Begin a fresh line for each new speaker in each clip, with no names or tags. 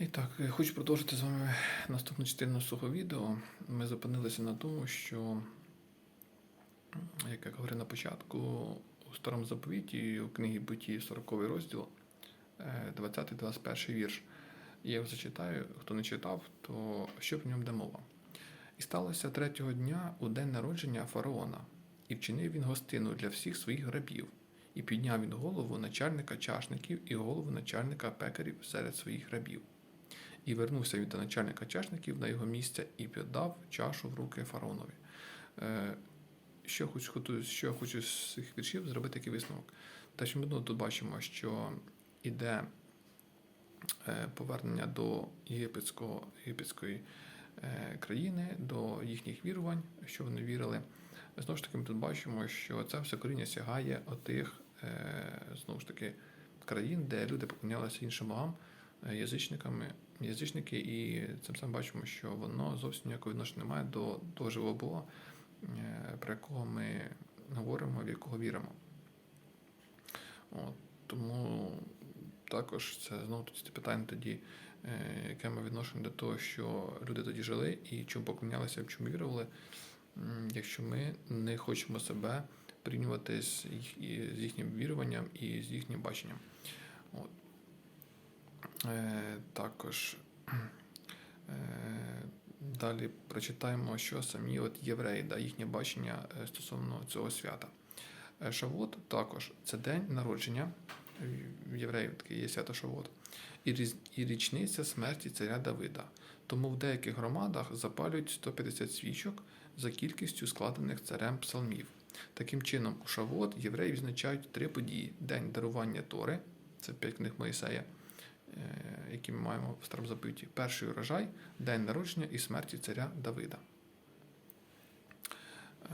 І так, е, хочу продовжити з вами наступну частину свого відео. Ми зупинилися на тому, що, як я говорив на початку, у старому заповіті, у книгі Буті 40 розділ, 20-21 вірш. Я його зачитаю, хто не читав, то що в ньому йде мова? І сталося третього дня у день народження фараона, і вчинив він гостину для всіх своїх рабів, і підняв він голову начальника чашників і голову начальника пекарів серед своїх рабів. І вернувся він до начальника чашників на його місце і піддав чашу в руки фараонові. Е, Що хочу, що я хочу з цих віршів зробити такий висновок. Те, що ми ну, тут бачимо, що іде е, повернення до єгипетського, єгипетської е, країни, до їхніх вірувань, що вони вірили. Знову ж таки, ми тут бачимо, що це все коріння сягає отих, знову ж таки, країн, де люди поклонялися іншим богам, язичниками, язичники, і цим самим бачимо, що воно зовсім ніякого відношення не має до того живого Бога, е, про якого ми говоримо, в якого віримо. От, тому також це знову ці питання тоді, е, яке ми відношення до того, що люди тоді жили і чому поклонялися, в чому вірували, якщо ми не хочемо себе порівнювати з їхнім віруванням і з їхнім баченням. От. Е, також е, далі прочитаємо, що самі от євреї, да, їхнє бачення е, стосовно цього свята. Шавот також це день народження євреїв, таке є свято Шавот, і, річниця смерті царя Давида. Тому в деяких громадах запалюють 150 свічок за кількістю складених царем псалмів. Таким чином, у Шавот євреї відзначають три події: День дарування Тори, це п'ять книг Моїсея, які ми маємо в старому заповіті, перший урожай, день народження і смерті царя Давида. Е,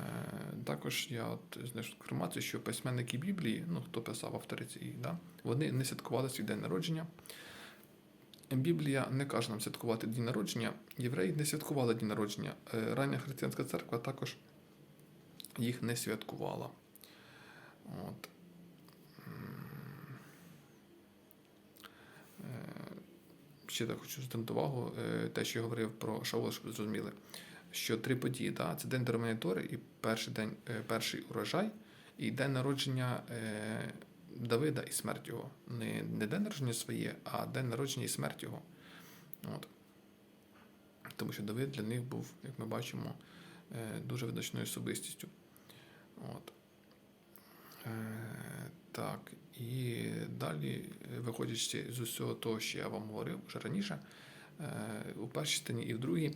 Також я от знайшов інформацію, що письменники Біблії, ну хто писав автори цієї, да, вони не святкували свій день народження. Біблія не каже нам святкувати день народження. Євреї не святкували день народження. Е, Рання християнська церква також їх не святкувала. От. М. Е, Ще так хочу звернути увагу, е, те, що я говорив про Шаола, щоб зрозуміли, що три події, да, це день дарування Тори і перший день, е, перший урожай, і день народження е, Давида і смерть його. Не, не день народження своє, а день народження і смерть його. От. Тому що Давид для них був, як ми бачимо, дуже видачною особистістю. От. Е, Так, і далі, виходячи з усього того, що я вам говорив вже раніше, е, у першій частині і в другій,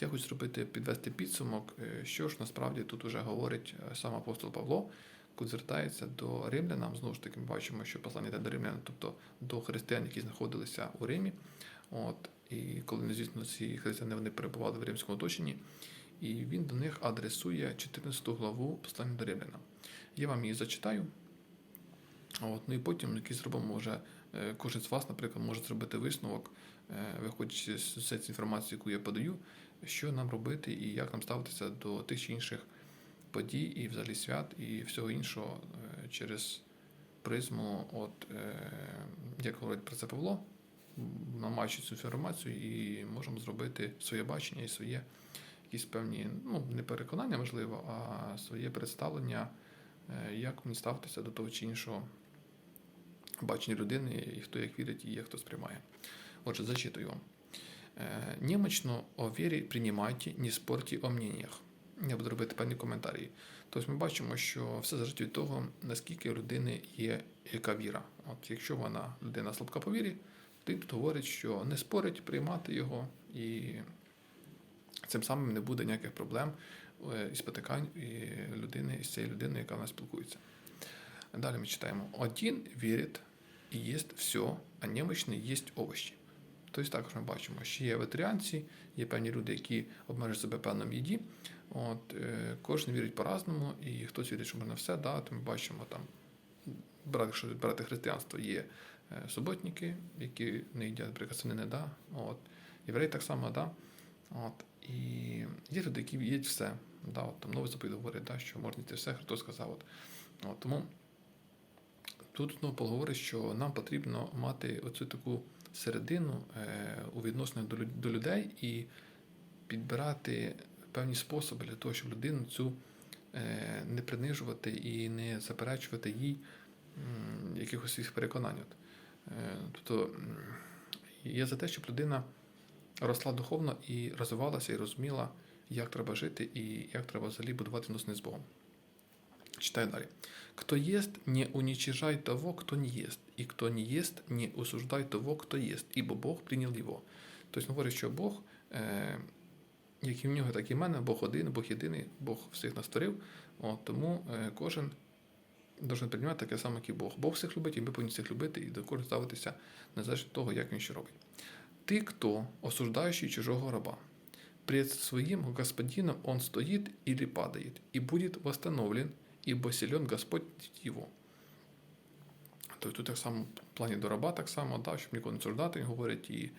я хочу зробити підвести підсумок, е, що ж насправді тут уже говорить сам апостол Павло, коли звертається до римлянам. Знову ж таки, ми бачимо, що послання йде до римлян, тобто до християн, які знаходилися у Римі. От, і коли, звісно, ці християни вони перебували в римському оточенні, і він до них адресує 14 главу послання до римлянам. Я вам її зачитаю. От, ну і потім якийсь зробимо вже е, кожен з вас, наприклад, може зробити висновок, е, виходячи з цієї інформації, яку я подаю, що нам робити і як нам ставитися до тих чи інших подій і взагалі свят і всього іншого е, через призму, от як говорить про це Павло, намаючи цю інформацію і можемо зробити своє бачення і своє якісь певні, ну, не переконання, можливо, а своє представлення, як мені ставитися до того чи іншого бачення людини, і хто як вірить, і як хто сприймає. Отже, зачитую вам. Е, Немощно о вірі приймайте, не спорті о мненнях. Я буду робити певні коментарі. Тобто ми бачимо, що все залежить від того, наскільки у людини є яка віра. От якщо вона людина слабка по вірі, то говорить, що не спорить приймати його, і цим самим не буде ніяких проблем е, і спотикань і людини з цією людиною, яка в нас спілкується. Далі ми читаємо: один вірить і їсть все, а немощний їсть овочі. Тобто також ми бачимо, що є ветеріанці, є певні люди, які обмежують себе певним їді. От, е, кожен вірить по-разному, і хтось вірить, що можна все, да, то ми бачимо там, брати, якщо брати християнство, є е, суботники, які не їдять, наприклад, свинини, да, от, євреї так само, да, от, і є люди, які їдять все. Да, от, там новий заповідь говорить, да, що можна йти все, Христос сказав. От, от, тому тут знову Павло говорить, що нам потрібно мати оцю таку середину е, у відношенні до, до людей і підбирати певні способи для того, щоб людину цю е, не принижувати і не заперечувати їй м, якихось своїх переконань. От. Е, Тобто я за те, щоб людина росла духовно і розвивалася, і розуміла, як треба жити і як треба взагалі будувати відносини з Богом. Читаю далі. Кто ест, не уничижай того, кто не ест, и кто не ест, не осуждай того, кто ест, ибо Бог прийнял його. Тобто говорить, що Бог, е, як і в нього, так і в мене, Бог один, Бог єдиний, Бог всіх нас створив. От, тому е, кожен должен приймати таке саме, як і Бог. Бог всіх любить, і ми повинні всіх любити, і до кожного ставитися незалежно того, як він що робить. Ти, кто, осуждающий чужого раба, пред своим господином он стоит или падает, и будет восстановлен, ибо силен Господь його. Тобто так само в плані до так само, да, щоб нікого не осуждати, він говорить, і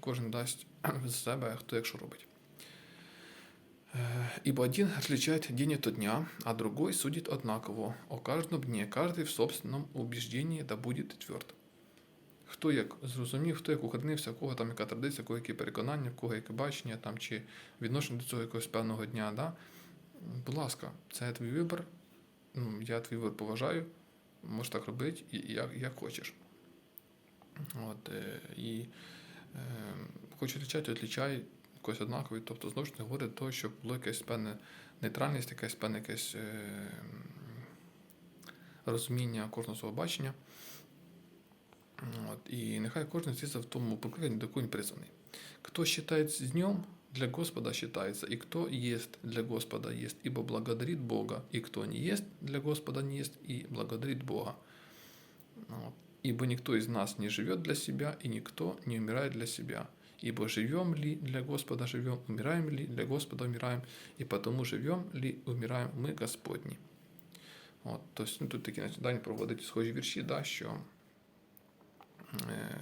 кожен дасть з себе, хто як робить. Ибо один отличает день от дня, а другой судит однаково. О каждом дне каждый в собственном убеждении да будет тверд. Хто як зрозумів, хто як укоренився, у кого там яка традиція, кого які переконання, у кого яке бачення там, чи відношення до цього якогось певного дня, да? будь ласка, це твій вибір. Ну, я твій вибір поважаю, можеш так робити, як, як хочеш. От, е, і е, хочу відлічати, відлічай якось однакові. Тобто, знову ж таки говорить того, щоб було якась певна нейтральність, якась певне якесь е, розуміння кожного свого бачення. От, і нехай кожен зіться в тому покликанні, до якого він призваний. Хто считается днем, для Господа считается, и кто ест, для Господа ест, ибо благодарит Бога, и кто не ест, для Господа не ест, и благодарит Бога. Вот. Ибо никто из нас не живет для себя, и никто не умирает для себя. Ибо живем ли для Господа живем, умираем ли для Господа умираем, и потому живем ли умираем ми Господні. От, тобто, ну, тут такі значить, дані проводить схожі вірші, да, що е,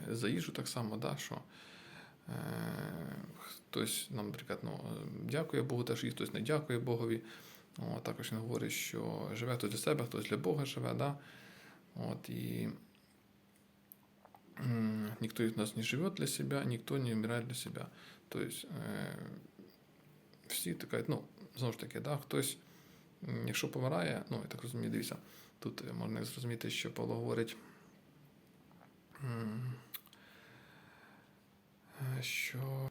За їжу так само, да, що е, хтось нам, наприклад, ну, дякує Богу, теж їсть, хтось не дякує Богові. От, також він говорить, що живе хтось для себе, хтось для Бога живе. Да? От, і никто из нас не живет для себя, никто не умирает для себя. Тобто е, всі така, ну, знову ж таки, да, хтось, якщо помирає, ну, я так розумію, дивіться, тут е, можна зрозуміти, що Павло говорить, е, що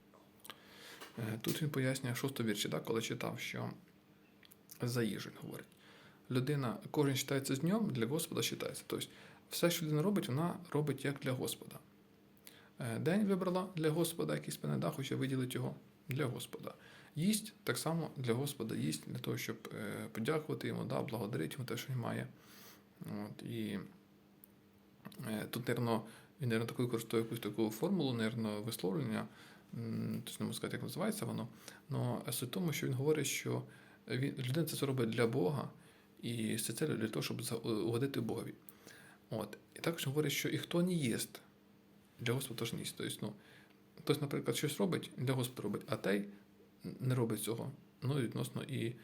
е, тут він пояснює в шостому вірші, да, коли читав, що за їжу говорить. Людина, кожен вважається з днем, для Господа вважається. Тобто, все, що людина робить, вона робить як для Господа. Е, День вибрала для Господа, якийсь певний да, хоче виділити його для Господа. Їсть так само для Господа, їсть для того, щоб е, подякувати йому, да, благодарити йому те, що він має. От, і е, тут, напевно, він, напевно, таку використовує якусь таку формулу, напевно, висловлення, точно не можу сказати, як називається воно. Але суть в тому, що він говорить, що він, людина це робить для Бога, і це цель для того, щоб угодити Богові. От. І також говорить, що і хто не їсть, для Господа теж не їсть. Тобто, ну, хтось, наприклад, щось робить, для Господа робить, а той не робить цього. Ну, відносно і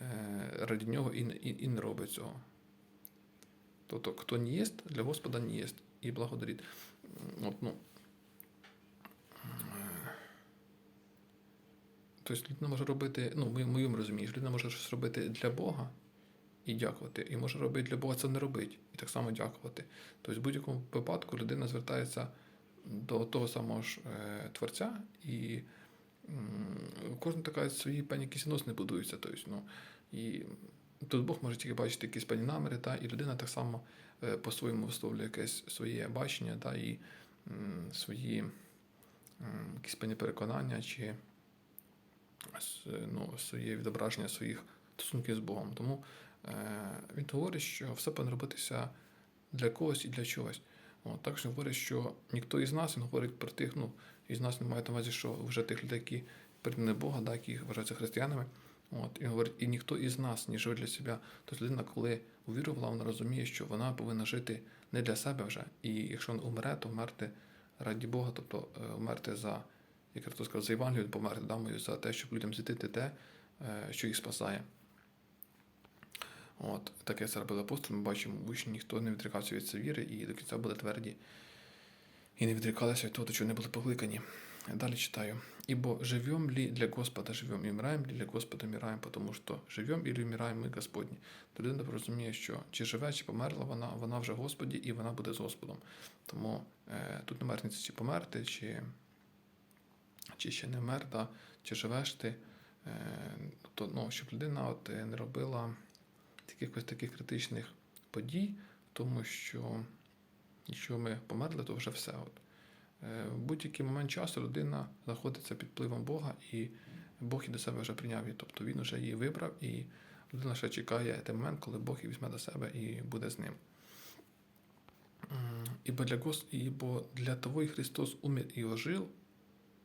е, раді нього і, і, і не робить цього. Тобто, хто не їсть, для Господа не їсть і благодарить. От, ну, Тобто людина може робити, ну, в моєму розумінні, людина може щось робити для Бога і дякувати. І може робити для Бога це не робить, і так само дякувати. Тобто, в будь-якому випадку людина звертається до того самого ж е, Творця, і м, кожна така свої певні якісь відносини будуються. Тобто, ну, і тут Бог може тільки бачити якісь певні наміри, та, і людина так само по-своєму висловлює якесь своє бачення та, і свої якісь певні переконання чи ну, своє відображення своїх стосунків з Богом. Тому е, він говорить, що все повинно робитися для когось і для чогось. От, також говорить, що ніхто із нас, він говорить про тих, ну, із нас не має на увазі, що вже тих людей, які прийняли Бога, да, які вважаються християнами. От, і говорить, і ніхто із нас не живе для себе. Тобто людина, коли увірувала, вона розуміє, що вона повинна жити не для себе вже. І якщо він умре, то вмерти раді Бога, тобто е, вмерти за, як я сказав, за Євангелію померти, да, мою, за те, щоб людям звітити те, е, що їх спасає. От, таке це робили апостоли, ми бачимо, учні ніхто не відрікався від цієї віри і до кінця були тверді. І не відрікалися від того, до чого не були покликані. Далі читаю. Ибо живем ли для Господа живем, и умираем ли для Господа умираем, потому що живем или умираем ми Господні. То людина розуміє, що чи живе, чи померла вона, вона вже Господі, і вона буде з Господом. Тому е, тут немає різниці, чи померти, чи, чи ще не вмер, да, чи живеш ти. Е, то, ну, щоб людина от, е, не робила якихось таких критичних подій, тому що якщо ми померли, то вже все. От. Е, В будь-який момент часу людина знаходиться під впливом Бога, і Бог і до себе вже прийняв її. Тобто він вже її вибрав, і людина ще чекає той момент, коли Бог її візьме до себе і буде з ним. Ібо для, Гос... Ібо для того і Христос умер і ожив.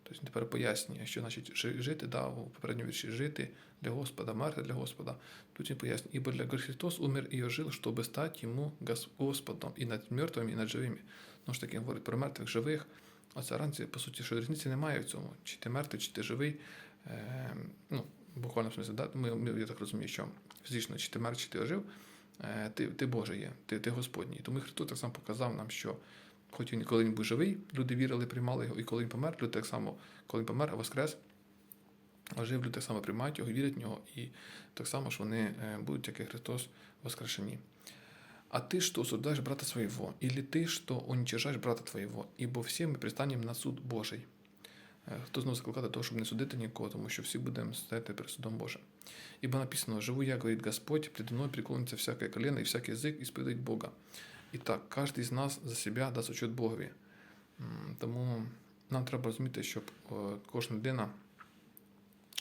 Тобто тепер пояснює, що значить жити, да, у попередньому вірші жити для Господа, мерти для Господа. Тут він пояснює, ибо для Христос умер і ожив, щоб стати йому Господом і над мертвими, і над живими. Ну ж таки, говорить про мертвих, живих. А це ранці, по суті, що різниці немає в цьому. Чи ти мертвий, чи ти живий. Е, ну, буквально смысле, да? ми, я так розумію, що фізично, чи ти мертвий, чи ти ожив, е, ти, ти Божий є, ти, ти Господній. Тому Христос так само показав нам, що хоч він, коли він був живий, люди вірили, приймали його, і коли він помер, люди так само, коли він помер, а воскрес, ожив, люди так само приймають його, вірять в нього, і так само, що вони е, будуть, як і Христос, воскрешені А ты что, осуждаешь брата своего? Или ты что, уничижаешь брата твоего? Ибо всі ми пристанемо на суд Божий. Е, Хто знову закликає до того, щоб не судити нікого, тому що всі будемо стояти перед судом Божим. Ибо написано, живу я, говорит Господь, предо мною преклонится всякое колено и всякий язык исповедует Бога. І так, кожен з нас за себе дасть отчет Богові. М, Тому нам треба розуміти, щоб е, кожна людина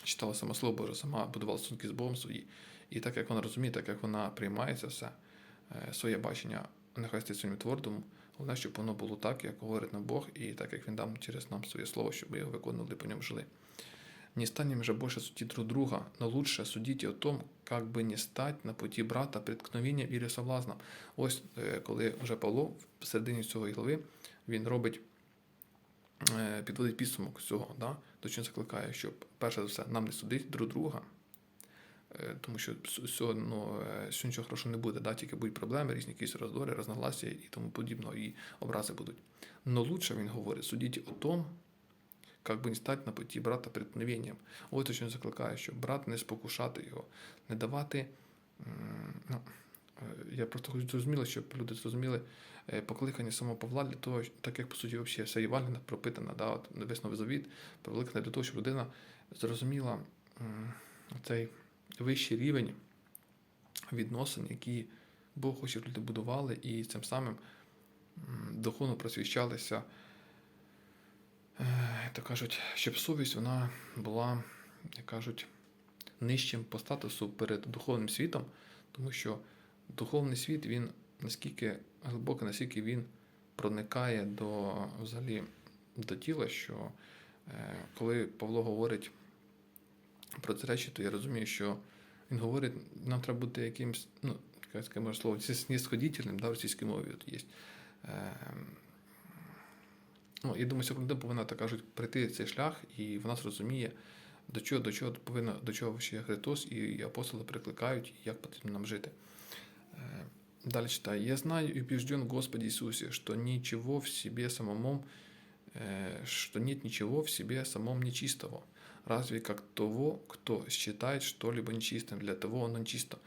читала саме Слово Боже, сама будувала стосунки з Богом свої. І так як вона розуміє, так як вона приймає це все, е, своє бачення, нехай стає своїм твердом, головне, щоб воно було так, як говорить нам Бог, і так як Він дав через нам своє слово, щоб ми його виконували, по ньому жили. Не станем же больше судить друг друга, но лучше судите о том, как бы не стать на путі брата преткновенням і соблазном. Ось е, коли вже Павло в середині цього глави він робить, е, підводить підсумок цього, да? до чого закликає, щоб перше за все нам не судити друг друга, е, тому що цього ну, е, нічого хорошого не буде, да? тільки будуть проблеми, різні якісь роздори, розногласія і тому подібного, і образи будуть. Но лучше він говорить, судіть о том, как бы не стати на путі брата преткновенням. Ось що він закликає, щоб брат не спокушати його, не давати. Ну, е, я просто хочу зрозуміти, щоб люди зрозуміли е, покликання самого Павла для того, так як по суті взагалі вся Євангелія пропитана, да, от новий завіт, покликана для того, щоб людина зрозуміла цей вищий рівень відносин, які Бог хоче, щоб люди будували, і цим самим духовно просвіщалися. Е, то кажуть, щоб совість вона була, як кажуть, нижчим по статусу перед духовним світом, тому що духовний світ, він наскільки глибокий, наскільки він проникає до взагалі до тіла, що е, коли Павло говорить про ці речі, то я розумію, що він говорить, нам треба бути якимсь, ну, може слово, снисходительним, да, в російській мові от є. Е, Ну, я думаю, що повинна так кажуть прийти цей шлях, і вона зрозуміє, до чого, до чого повинна, до чого ще Христос і, і апостоли прикликають, і як потрібно нам жити. Е, Далі читаю. Я знаю и убежден в Господе Иисусе, что ничего в себе самом, э, что нет ничего в себе самом нечистого, разве как того, кто считает что-либо нечистым, для того оно нечисто.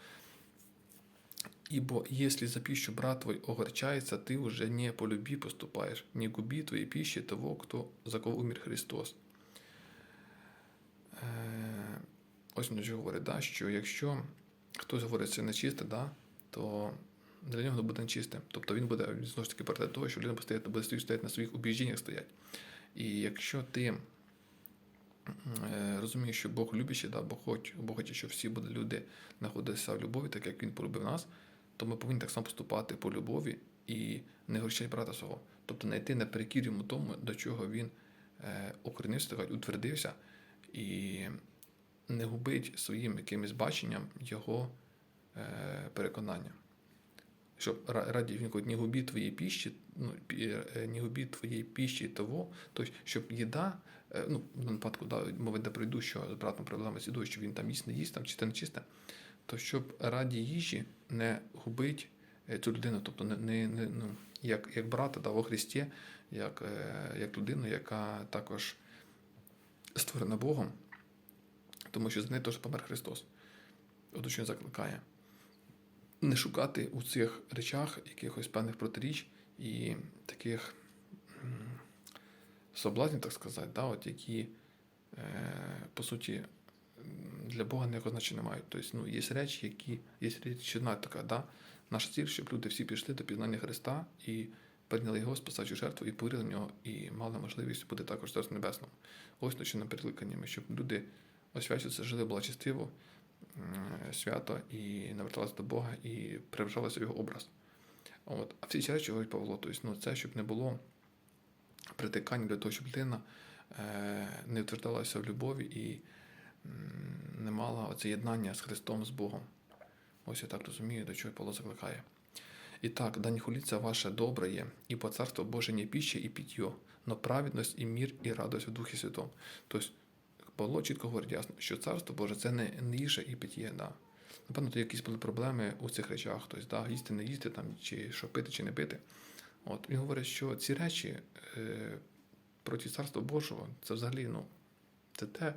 Ибо если за пищу брат твой огорчается, ты уже не по любви поступаешь, не губи твоей пищи того, кто, за кого умер Христос. Е, Ось він що говорить, да, що якщо хтось говорить це нечисте, да, то для нього буде нечистим. Тобто він буде знову ж таки перед того, що людина буде буде стояти на своїх убіжденнях стоять. І якщо ти е, розумієш, що Бог любящий, да, Бог хоче, Бог хоче, щоб всі були люди знаходилися в любові, так як Він полюбив нас, то ми повинні так само поступати по любові і не горчати брата свого. Тобто не йти наперекір йому тому, до чого він е, укоренився, так утвердився, і не губить своїм якимось баченням його е, переконання. Ра- раді не губі твоєї піщі, ну, пі- е, не губі твоєї піщі того, тобто, щоб їда, е, ну, даному випадку, да, мова йде про що з братом проблема з їдою, що він там їсть, не їсть, там, чи це не чисте, то щоб раді їжі не губить е, цю людину, тобто не, не, не ну, як, як брата да, во Христі, як, як людину, яка також створена Богом, тому що з нею теж помер Христос. От що він закликає. Не шукати у цих речах якихось певних протиріч і таких соблазнів, так сказати, да, от які, е, по суті, для Бога ніякого значення не мають. Тобто, ну, є речі, які є річ одна така, да? наша ціль, щоб люди всі пішли до пізнання Христа і прийняли його спасачу жертву і повірили в нього, і мали можливість бути також в Царстві Небесному. Ось нам перекликаннями, щоб люди освячувалися, жили благочестиво, свято і наверталися до Бога і приважалися в його образ. От. А всі ці речі говорить Павло, тобто, ну, це щоб не було притикання для того, щоб людина е, не втвердилася в любові і не мала оце єднання з Христом, з Богом. Ось я так розумію, до чого Павло закликає. І так, да не ваше добре є, і по царство Боже не пища і питье, но праведність і мір, і радость в Духі Святому. Тобто Павло чітко говорить ясно, що царство Боже це не, їжа і питьє. Да. Напевно, то якісь були проблеми у цих речах, тобто, да, їсти, не їсти, там, чи що пити, чи не пити. От, він говорить, що ці речі е, проти царства Божого, це взагалі, ну, це те,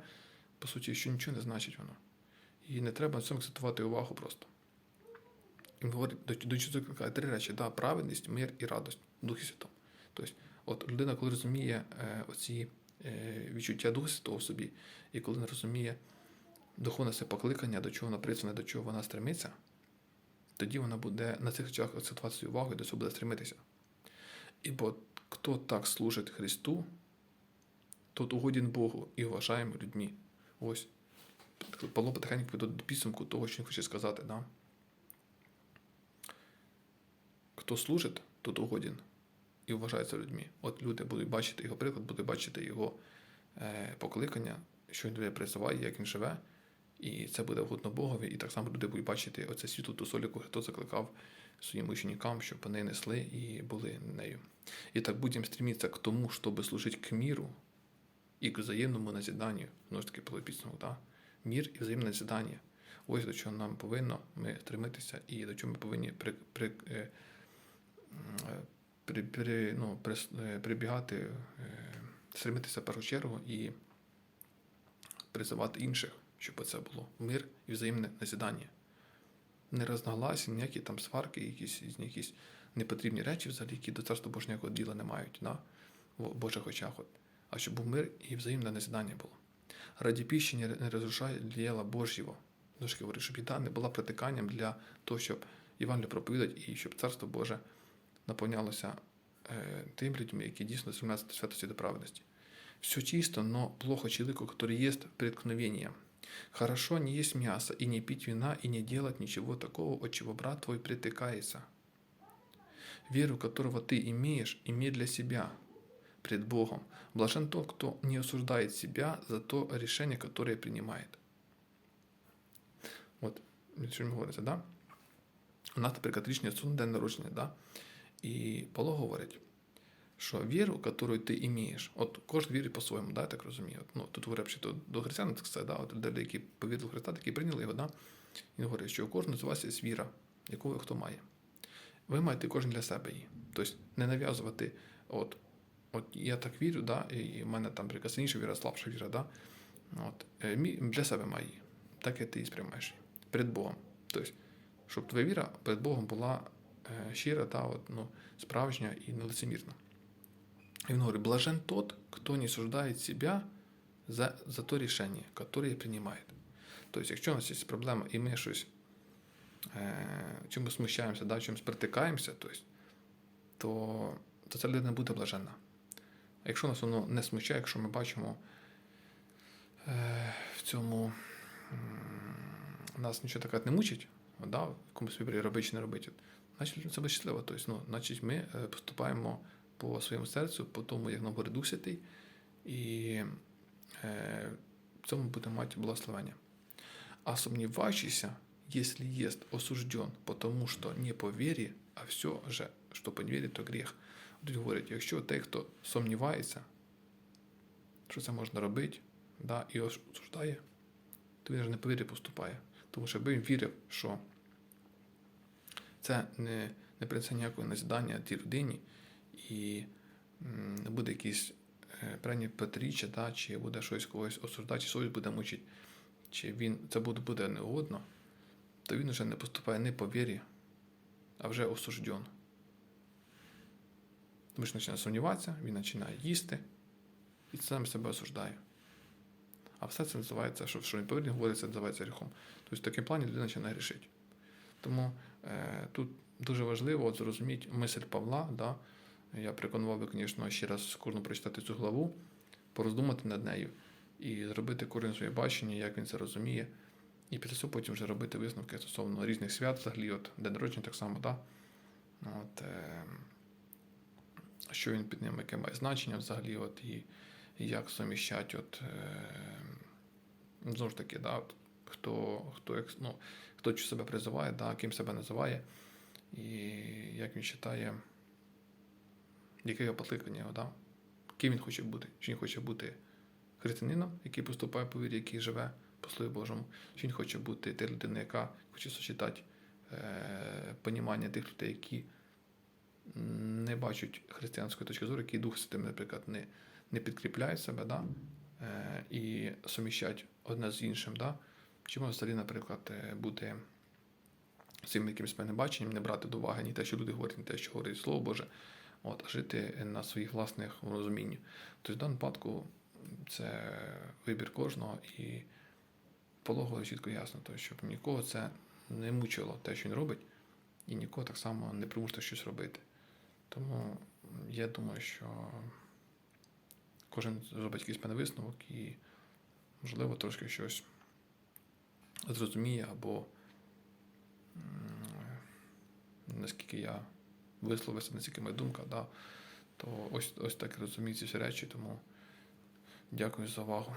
по суті, що нічого не значить воно. І не треба на цьому акцентувати увагу просто. Він говорить, до, до чого закликає три речі: да, праведність, мир і радость Духі Святому. Тобто, от людина, коли розуміє е, оці відчуття Духа Святого в собі, і коли не розуміє духовне це покликання, до чого вона призвана, до чого вона стремиться, тоді вона буде на цих речах акцентувати свою увагу і до цього буде стремитися. Ібо хто так служить Христу, тот угоден Богу і вважаємо людьми. Ось. Павло потихеньку піде до підсумку того, що він хоче сказати. Да? Хто служить, тот угоден і вважається людьми. От люди будуть бачити його приклад, будуть бачити його е, покликання, що він людей призиває, як він живе, і це буде угодно Богові. І так само люди будуть бачити оце світло ту соль, яку Христос закликав своїм ученикам, щоб вони несли і були нею. І так будемо стремитися к тому, щоб служити к міру і к взаємному назіданню. Знову ж таки, підсумок, да? мір і взаємне назідання. Ось до чого нам повинно ми стремитися, і до чого ми повинні при, при, е, м, при, при, ну, при, е, прибігати, е, стремитися в першу чергу і призивати інших, щоб це було мир і взаємне назідання. Не рознагласі, ніякі там сварки, якісь, якісь непотрібні речі, взагалі, які до царства Божого діла не мають да? в Божих очах. От. А щоб був мир і взаємне назідання було. Раді пищі не розрушає діяла Божого. Дошки говорить, щоб їда не була притиканням для того, щоб Івангелію проповідати і щоб царство Боже наповнялося е, тим людьми, які дійсно стремляться до святості до праведності. Все чисто, но плохо человеку, который ест преткновением. Хорошо не есть мясо, и не пить вина, и не делать ничего такого, от чего брат твой притыкается. Веру, которого ты имеешь, имей для себя пред Богом. Блажен тот, кто не осуждает себя за то решение, которое принимает. От, що ми говориться, да? У нас, наприклад, річний сон день народження, да? І Павло говорить, що віру, яку ти імієш, от кожен вірить по-своєму, да, я так розумію. Ну, тут говорять, що до християн, так сказати, да, от люди, які повірили Христа, які прийняли його, да, він говорить, що у кожного з вас є віра, яку хто має. Ви маєте кожен для себе її. Тобто не нав'язувати, от, от я так вірю, да, і в мене там, сильніша віра, слабша віра, да, от, е, для себе має її. Так як ти її сприймаєш перед Богом. Тобто, щоб твоя віра перед Богом була щира, та, от, ну, справжня і нелицемірна. И он говорит, блажен тот, кто не суждает себя за, за то решение, которое принимает. Тобто, якщо у нас є проблема, і ми щось е, чимось смущаємося, да, чимось притикаємося, тобто, то, то ця людина буде блаженна. А якщо нас воно не смущає, якщо ми бачимо е, в цьому нас нічого таке не мучить, да, в якомусь виборі чи не робити, значить це буде щасливо. Тобто, ну, значить, ми е, поступаємо по своєму серцю, по тому, як нам говорить Дух і е, в цьому будемо мати благословення. А сомневающийся, если есть осужден, потому что не по вірі, а все же, що по вірі, то гріх. Тут говорять, якщо той, хто сумнівається, що це можна робити, да, і осуждає, то він ж не по вірі поступає. Тому що якби він вірив, що це не, не принесе ніякого назідання тій людині, і не буде якісь е, певні протиріччя, да, чи буде щось когось осуждати, чи совість буде мучити, чи він це буде, буде неугодно, то він вже не поступає не по вірі, а вже осужден. Тому що починає сумніватися, він починає їсти і сам себе осуждає. А все це називається, що, що він повинен говорить, це називається гріхом. Тобто в такому плані людина починає грішити. Тому тут дуже важливо от, зрозуміти мисль Павла. Да? Я переконував би, звісно, ще раз кожну прочитати цю главу, пороздумати над нею і зробити кожен своє бачення, як він це розуміє. І після цього потім вже робити висновки стосовно різних свят, взагалі, от день народження так само, да? от, е, що він під ним, яке має значення взагалі, от, і як суміщать, от, е, знову ж таки, да, от, хто, хто, ну, хто чи себе призиває, да, ким себе називає, і як він вважає, яке його покликання, да? ким він хоче бути. Чи він хоче бути християнином, який поступає по вірі, який живе по Слові Божому, чи він хоче бути та людина, яка хоче сочетати е, понімання тих людей, які не бачать християнської точки зору, які Дух Святим, наприклад, не, не підкріпляють себе, да? е, і суміщать одне з іншим. Да? Чи може взагалі, наприклад, е, бути цим якимось певним баченням, не брати до уваги ні те, що люди говорять, ні те, що говорить Слово Боже, от, а жити на своїх власних розумінні. Тобто, в даному випадку це вибір кожного і пологово чітко ясно, то, щоб нікого це не мучило те, що він робить, і нікого так само не примусити щось робити. Тому я думаю, що кожен зробить якийсь певний висновок і, можливо, трошки щось зрозуміє або наскільки я висловився, наскільки моя думка, да, то ось, ось так розумію ці всі речі. Тому дякую за увагу.